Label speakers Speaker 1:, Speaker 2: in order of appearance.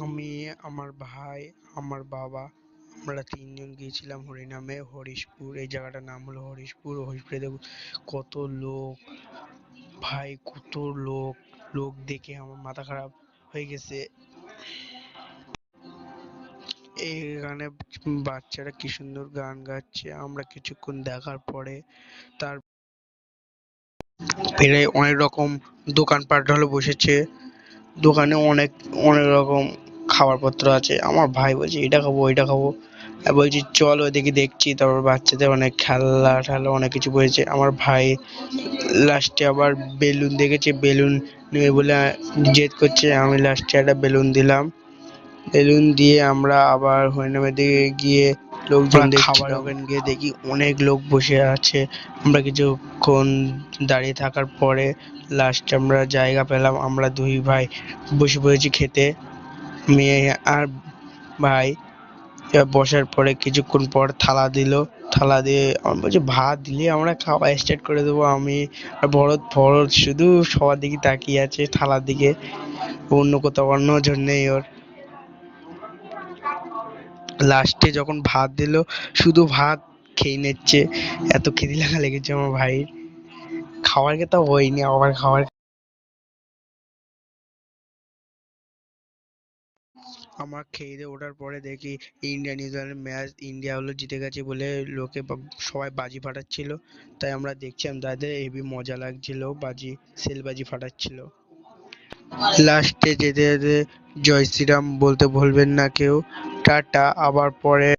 Speaker 1: আমি, আমার ভাই, আমার বাবা, আমরা তিনজন গিয়েছিলাম হরিনামে, হরিশপুর। এই জায়গাটার নাম হলো হরিশপুর, হরিশপুরে কত লোক। ভাই, কত লোক। লোক দেখে আমার মাথা খারাপ হয়ে গেছে। এখানে বাচ্চারা কি সুন্দর গান গাচ্ছে। আমরা কিছুক্ষণ দেখার পরে তার অনেক রকম দোকানপাট হলো বসেছে। দোকানে অনেক অনেক রকম খাবারপত্র আছে। আমার ভাই বলছে এটা খাব ওইটা খাব। বলছি চল ওদিকে দেখছি। তারপর বাচ্চাদের অনেক খেলনা টেলনা অনেক কিছু বসেছে আমার ভাই লাস্টে আবার বেলুন দেখেছে। বেলুন নেবে বলে জেদ করছে আমি লাস্টে একটা বেলুন দিলাম। বেলুন দিয়ে আমরা আবার হরিনামের দিকে গিয়ে লোকজন খাবার ওখানে গিয়ে দেখি অনেক লোক বসে আছে। আমরা কিছুক্ষণ দাঁড়িয়ে থাকার পরে লাস্টে আমরা জায়গা পেলাম। আমরা দুই ভাই বসে পড়েছি খেতে। মেয়ে আর ভাই বসার পরে কিছুক্ষণ পর থালা দিল। থালা দিয়ে আমি বলছি, ভাত দিলে? আমরা খাওয়া স্টার্ট করে দেবো আমি আর ভরত ভরত শুধু সবার দিকে তাকিয়ে আছে থালার দিকে। অন্য কোথাও, অন্য নেই ওর। লাস্টে যখন ভাত দিল, শুধু ভাত খেয়ে নিচ্ছে। এত খিদে লাগা লেগেছে আমার ভাইয়ের। খাবার খেতে হয়নি, আবার খাবার আমার খেয়ে দিয়ে ওঠার পরে দেখি ইন্ডিয়া নিউজিল্যান্ড ম্যাচ ইন্ডিয়া হলো জিতে গেছে বলে লোকে সবাই বাজি ফাটাচ্ছিল। তাই আমরা দেখছিলাম তাদের হেবি মজা লাগছিল, বাজি সেল বাজি ফাটাচ্ছিল লাস্টে যেতে যেতে জয় শ্রীরাম বলতে ভুলবেন না কেউ। টাটা, আবার পরে।